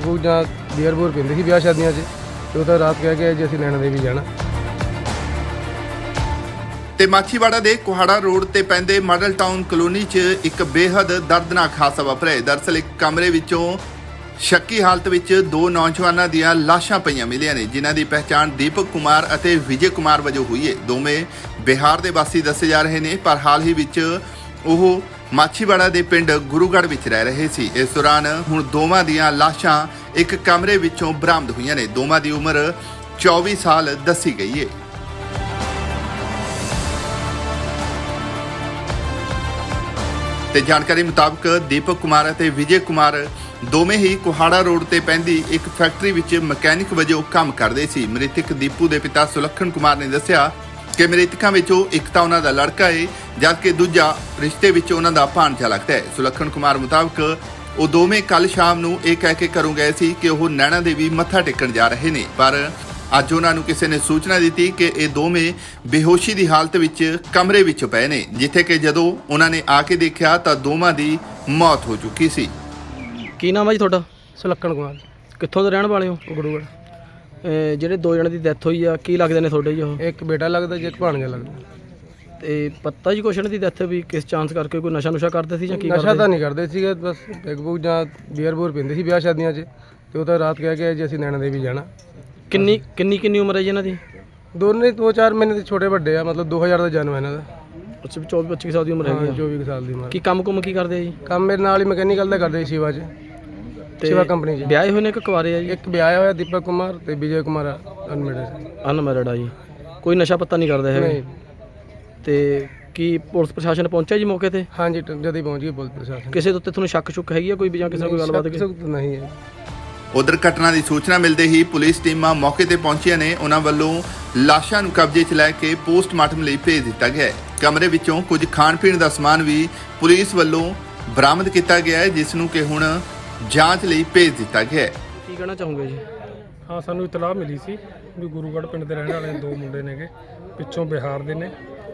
ਜਾਂ ਬੀਅਰ ਬੂਰ ਪੀਂਦੇ ਸੀ ਵਿਆਹ ਸ਼ਾਦੀਆਂ 'ਚ ਤੇ ਉਹ ਤਾਂ ਰਾਤ ਕਹਿ ਕੇ ਜੀ ਅਸੀਂ ਨੈਣਾ ਦੇਵੀ ਜਾਣਾ ਤੇ ਮਾਛੀਵਾੜਾ ਦੇ ਕੁਹਾੜਾ ਰੋਡ ਤੇ ਪੈਂਦੇ ਮਾਡਲ ਟਾਊਨ ਕਲੋਨੀ 'ਚ ਇੱਕ ਬੇਹੱਦ ਦਰਦਨਾਕ ਹਾਦਸਾ ਵਾਪਰਿਆ ਹੈ। ਦਰਅਸਲ ਇੱਕ ਕਮਰੇ ਵਿੱਚੋਂ ਸ਼ੱਕੀ ਹਾਲਤ ਵਿੱਚ ਦੋ ਨੌਜਵਾਨਾਂ ਦੀਆਂ ਲਾਸ਼ਾਂ ਪਈਆਂ ਮਿਲੀਆਂ ਨੇ, ਜਿਨ੍ਹਾਂ ਦੀ ਪਹਿਚਾਣ ਦੀਪਕ ਕੁਮਾਰ ਅਤੇ ਵਿਜੇ ਕੁਮਾਰ ਵਜੋਂ ਹੋਈ ਹੈ ਦੋਵੇਂ ਬਿਹਾਰ ਦੇ ਵਾਸੀ ਦੱਸੇ ਜਾ ਰਹੇ ਨੇ, ਪਰ ਹਾਲ ਹੀ ਵਿੱਚ ਉਹ ਮਾਛੀਵਾੜਾ ਦੇ ਪਿੰਡ ਗੁਰੂਗੜ੍ਹ ਵਿੱਚ ਰਹਿ ਰਹੇ ਸੀ। ਇਸ ਦੌਰਾਨ ਹੁਣ ਦੋਵਾਂ ਦੀਆਂ ਲਾਸ਼ਾਂ ਇੱਕ ਕਮਰੇ ਵਿੱਚੋਂ ਬਰਾਮਦ ਹੋਈਆਂ ਨੇ। ਦੋਵਾਂ ਦੀ ਉਮਰ 24 ਸਾਲ ਦੱਸੀ ਗਈ ਹੈ ਤੇ ਜਾਣਕਾਰੀ ਮੁਤਾਬਕ ਦੀਪਕ ਕੁਮਾਰ ਅਤੇ ਵਿਜੇ ਕੁਮਾਰ ਦੋਵੇਂ ਹੀ ਕੁਹਾੜਾ ਰੋਡ ਤੇ ਪੈਂਦੀ ਇੱਕ ਫੈਕਟਰੀ ਵਿੱਚ ਮਕੈਨਿਕ ਵਜੋਂ ਕੰਮ ਕਰਦੇ ਸੀ। ਮ੍ਰਿਤਕ ਦੀਪੂ ਦੇ ਪਿਤਾ ਸੁਲੱਖਣ ਕੁਮਾਰ ਨੇ ਦੱਸਿਆ ਕਿ ਮ੍ਰਿਤਕਾਂ ਵਿੱਚੋਂ ਇੱਕ ਤਾਂ ਉਹਨਾਂ ਦਾ ਲੜਕਾ ਹੈ ਜਦਕਿ ਦੂਜਾ ਰਿਸ਼ਤੇ ਵਿੱਚ ਉਹਨਾਂ ਦਾ ਭਾਣਜਾ ਲੱਗਦਾ ਹੈ। ਸੁਲੱਖਣ ਕੁਮਾਰ ਮੁਤਾਬਕ ਉਹ ਦੋਵੇਂ ਕੱਲ ਸ਼ਾਮ ਨੂੰ ਇਹ ਕਹਿ ਕੇ ਘਰੋਂ ਗਏ ਸੀ ਕਿ ਉਹ ਨੈਣਾ ਦੇਵੀ ਮੱਥਾ ਟੇਕਣ ਜਾ ਰਹੇ ਨੇ। ਪਰ ਅੱਜ ਉਹਨਾਂ ਨੂੰ ਕਿਸੇ ਨੇ ਸੂਚਨਾ ਦਿੱਤੀ ਕਿ ਇਹ ਦੋਵੇਂ ਬੇਹੋਸ਼ੀ ਦੀ ਹਾਲਤ ਵਿੱਚ ਕਮਰੇ ਵਿੱਚ ਪਏ ਨੇ ਜਿੱਥੇ ਕਿ ਜਦੋਂ ਉਹਨਾਂ ਨੇ ਆ ਕੇ ਦੇਖਿਆ ਤਾਂ ਦੋਵਾਂ ਦੀ ਮੌਤ ਹੋ ਚੁੱਕੀ ਸੀ। ਕੀ ਨਾਮ ਹੈ ਜੀ ਤੁਹਾਡਾ? ਸੁਲੱਖਣ ਕੁਮਾਰ। ਕਿੱਥੋਂ ਦੇ ਰਹਿਣ ਵਾਲੇ ਹੋ? ਗੁਰੂਗੜ੍ਹ ਅਹ ਜਿਹੜੇ ਦੋ ਜਣੇ ਦੀ ਡੈਥ ਹੋਈ ਆ ਕੀ ਲੱਗਦੇ ਨੇ ਤੁਹਾਡੇ ਜੀ ਉਹ? ਇੱਕ ਬੇਟਾ ਲੱਗਦਾ ਜੀ ਇੱਕ ਭਾਣਜਾ ਲੱਗਦਾ। ਤੇ ਪਤਾ ਜੀ ਕੁਛ ਇਹਨਾਂ ਦੀ ਡੈਥ ਵੀ ਕਿਸ ਚਾਂਸ ਕਰਕੇ ਕੋਈ ਨਸ਼ਾ ਨੁਸ਼ਾ ਕਰਦੇ ਸੀ ਜਾਂ ਕੀ ਨਸ਼ਾ ਕਰਦੇ ਤਾਂ ਨਹੀਂ ਕਰਦੇ ਸੀਗੇ ਬਸ ਪੈਗ ਬੂਗ ਜਾਂ ਬੀਅਰ ਬੂਰ ਪੀਂਦੇ ਸੀ ਵਿਆਹ ਸ਼ਾਦੀਆਂ 'ਚ। ਤੇ ਉਹ ਤਾਂ ਰਾਤ ਕਹਿ ਕੇ ਜੀ ਅਸੀਂ ਨੈਣਾ ਦੇਵੀ ਜਾਣਾ। ਕਿੰਨੀ ਕਿੰਨੀ ਕਿੰਨੀ ਉਮਰ ਹੈ ਜੀ ਇਹਨਾਂ ਦੀ? ਦੋਨੇ ਦੋ ਚਾਰ ਮਹੀਨੇ ਦੇ ਛੋਟੇ ਵੱਡੇ ਆ ਮਤਲਬ 2000 ਦਾ ਜਨਮ ਹੈ ਇਹਨਾਂ ਦਾ। ਅੱਛਾ 24 25 ਸਾਲ ਦੀ ਉਮਰ ਹਾਂ, ਹੈਗੀ ਆ। 24 ਕੁ ਸਾਲ ਦੀ ਉਮਰ। ਕੀ ਕੰਮ ਕੁਮ ਕੀ ਕਰਦੇ ਆ ਜੀ? ਕੰਮ ਮੇਰੇ ਨਾਲ ਹੀ ਮਕੈਨੀਕਲ ਦਾ ਕਰਦੇ ਸੀ ਸ਼ਿਵਾ 'ਚ। ਸ਼ਿਵਾ ਕੰਪਨੀ 'ਚ। ਵਿਆਹੇ ਹੋਏ ਨੇ ਕਿ ਕੁਆਰੇ ਆ ਜੀ? ਇੱਕ ਵਿਆਹਿਆ ਹੋਇਆ ਦੀਪਕ ਕੁਮਾਰ ਤੇ ਵਿਜੇ ਕੁਮਾਰ ਅਨਮੈਰਿਡ ਅਨਮੈਰਿਡ ਆ। ਜੀ। ਕੋਈ ਨਸ਼ਾ ਪੱਤਾ ਨਹੀਂ ਕਰਦੇ ਹੈਗੇ। ਨਹੀਂ। ਤੇ ਕੀ ਪੁਲਿਸ ਪ੍ਰਸ਼ਾਸਨ ਪਹੁੰਚਿਆ ਜੀ ਮੌਕੇ ਤੇ? ਹਾਂਜੀ ਜਦ ਹੀ ਪਹੁੰਚ ਗਈ ਪੁਲਿਸ ਪ੍ਰਸ਼ਾਸਨ। ਕਿਸੇ ਦੇ ਉੱਤੇ ਤੁਹਾਨੂੰ ਸ਼ੱਕ ਸ਼ੁੱਕ ਹੈਗੀ ਆ ਕੋਈ ਵੀ ਜਾਂ ਕਿਸੇ ਨਾਲ ਕੋਈ ਗੱਲਬਾਤ ਸ਼ੁਕ ਤਾਂ ਨਹੀਂ ਹੈ। ਉਧਰ ਘਟਨਾ ਦੀ ਸੂਚਨਾ ਮਿਲਦੇ ਹੀ ਪੁਲਿਸ ਟੀਮਾਂ ਮੌਕੇ ਤੇ ਪਹੁੰਚੀਆਂ ਨੇ। ਉਹਨਾਂ ਵੱਲੋਂ ਲਾਸ਼ਾਂ ਨੂੰ ਕਬਜ਼ੇ 'ਚ ਲੈ ਕੇ ਪੋਸਟਮਾਰਟਮ ਲਈ ਭੇਜ ਦਿੱਤਾ ਗਿਆ ਹੈ। ਕਮਰੇ ਵਿੱਚੋਂ ਕੁਝ ਖਾਣ ਪੀਣ ਦਾ ਸਮਾਨ ਵੀ ਪੁਲਿਸ ਵੱਲੋਂ ਬਰਾਮਦ ਕੀਤਾ ਗਿਆ ਹੈ ਜਿਸ ਨੂੰ ਕਿ ਹੁਣ ਜਾਂਚ ਲਈ ਭੇਜ ਦਿੱਤਾ ਗਿਆ ਹੈ। ਕੀ ਕਹਿਣਾ ਚਾਹੋਗੇ ਜੀ? ਹਾਂ ਸਾਨੂੰ ਇਤਲਾਹ ਮਿਲੀ ਸੀ ਵੀ ਗੁਰੂਗੜ੍ਹ ਪਿੰਡ ਦੇ ਰਹਿਣ ਵਾਲੇ ਦੋ ਮੁੰਡੇ ਨੇਗੇ ਪਿੱਛੋਂ ਬਿਹਾਰ ਦੇ ਨੇ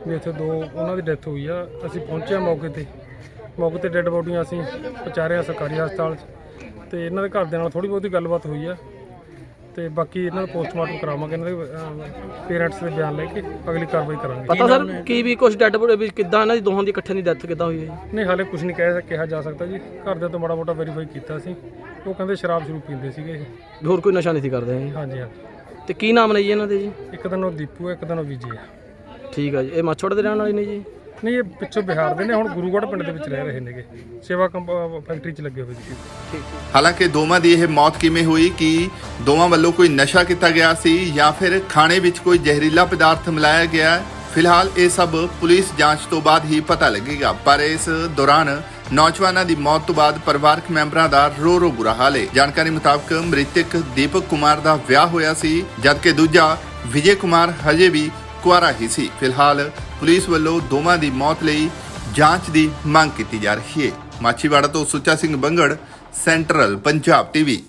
ਵੀ ਇੱਥੇ ਦੋ ਉਹਨਾਂ ਦੀ ਡੈਥ ਹੋਈ ਆ। ਅਸੀਂ ਪਹੁੰਚੇ ਹਾਂ ਮੌਕੇ ਤੇ ਮੌਕੇ ਤੇ ਡੈੱਡ ਬੋਡੀਆਂ ਅਸੀਂ ਪਹੁੰਚਾਰਿਆ ਸਰਕਾਰੀ ਹਸਪਤਾਲ 'ਚ ਤੇ ਇਹਨਾਂ ਦੇ ਘਰ ਦੇ ਨਾਲ ਥੋੜੀ ਬਹੁਤੀ ਗੱਲਬਾਤ ਹੋਈ ਆ। ਤੇ ਬਾਕੀ ਇਹਨਾਂ ਦਾ ਪੋਸਟਮਾਰਟਮ ਕਰਾਵਾਂਗੇ ਇਹਨਾਂ ਦੇ ਪੇਰੈਂਟਸ ਦੇ ਬਿਆਨ ਲੈ ਕੇ ਅਗਲੀ ਕਾਰਵਾਈ ਕਰਾਂਗੇ। ਪਤਾ ਸਰ ਕੀ ਵੀ ਕੁਝ ਡੈਡ ਬੋਡੀ ਵੀ ਕਿੱਦਾਂ ਇਹਨਾਂ ਦੀ ਦੋਹਾਂ ਦੀ ਇਕੱਠੇ ਦੀ ਡੈਥ ਕਿੱਦਾਂ ਹੋਈ ਹੈ ਨਹੀਂ ਹਾਲੇ ਕੁਝ ਨਹੀਂ ਕਹਿ ਕਿਹਾ ਜਾ ਸਕਦਾ ਜੀ। ਘਰ ਦੇ ਤੋਂ ਮਾੜਾ ਮੋਟਾ ਵੈਰੀਫਾਈ ਕੀਤਾ ਸੀ। ਉਹ ਕਹਿੰਦੇ ਸ਼ਰਾਬ ਸ਼ੁਰੂ ਪੀਂਦੇ ਸੀਗੇ ਇਹ। ਹੋਰ ਕੋਈ ਨਸ਼ਾ ਨਹੀਂ ਸੀ ਕਰਦੇ ਜੀ? ਹਾਂਜੀ ਹਾਂਜੀ। ਤੇ ਕੀ ਨਾਮ ਨੇ ਜੀ ਇਹਨਾਂ ਦੇ ਜੀ? ਇੱਕ ਦਿਨ ਉਹ ਦੀਪੂ ਹੈ ਇੱਕ ਦਿਨ ਉਹ ਵਿਜੇ ਹੈ। ਠੀਕ ਆ ਜੀ। ਇਹ ਮਾਛੋੜ ਦੇ ਰਹਿਣ ਵਾਲੇ ਨੇ ਜੀ? ਨਹੀਂ, ਇਹ ਪਿੱਛੋਂ ਬਿਹਾਰ ਦੇ ਨੇ, ਹੁਣ ਗੁਰੂਗੜ੍ਹ ਪਿੰਡ ਦੇ ਵਿੱਚ ਰਹਿ ਰਹੇ ਨੇਗੇ। ਸੇਵਾ ਫੈਕਟਰੀ 'ਚ ਲੱਗੇ ਹੋਏ ਸੀ। ਹਾਲਾਂਕਿ ਦੋਵਾਂ ਦੀ ਇਹ ਮੌਤ ਕਿਵੇਂ ਹੋਈ, ਕਿ ਦੋਵਾਂ ਵੱਲੋਂ ਕੋਈ ਨਸ਼ਾ ਕੀਤਾ ਗਿਆ ਸੀ ਜਾਂ ਫਿਰ ਖਾਣੇ ਵਿੱਚ ਕੋਈ ਜ਼ਹਿਰੀਲਾ ਪਦਾਰਥ ਮਿਲਾਇਆ ਗਿਆ, ਫਿਲਹਾਲ ਇਹ ਸਭ ਪੁਲਿਸ ਜਾਂਚ ਤੋਂ ਬਾਅਦ ਹੀ ਪਤਾ ਲੱਗੇਗਾ। ਪਰ ਇਸ ਦੌਰਾਨ ਨੌਜਵਾਨਾਂ ਦੀ ਮੌਤ ਤੋਂ ਬਾਅਦ ਪਰਿਵਾਰਕ ਮੈਂਬਰਾਂ ਦਾ ਰੋ ਰੋ ਬੁਰਾ ਹਾਲ ਹੈ। ਜਾਣਕਾਰੀ ਮੁਤਾਬਕ ਮ੍ਰਿਤਕ ਦੀਪਕ ਕੁਮਾਰ ਦਾ ਵਿਆਹ ਹੋਇਆ ਸੀ, ਜਦਕਿ ਦੂਜਾ ਵਿਜੇ ਕੁਮਾਰ ਹਜੇ ਵੀ ਕੁਆਰਾ ਹੀ ਸੀ। ਫਿਲਹਾਲ ਪੁਲਿਸ ਵੱਲੋਂ ਦੋਵਾਂ ਦੀ ਮੌਤ ਲਈ ਜਾਂਚ ਦੀ ਮੰਗ ਕੀਤੀ ਜਾ ਰਹੀ ਹੈ। ਮਾਛੀਵਾੜਾ ਤੋਂ ਸੁੱਚਾ ਸਿੰਘ ਬੰਗੜ, ਸੈਂਟਰਲ ਪੰਜਾਬ ਟੀਵੀ।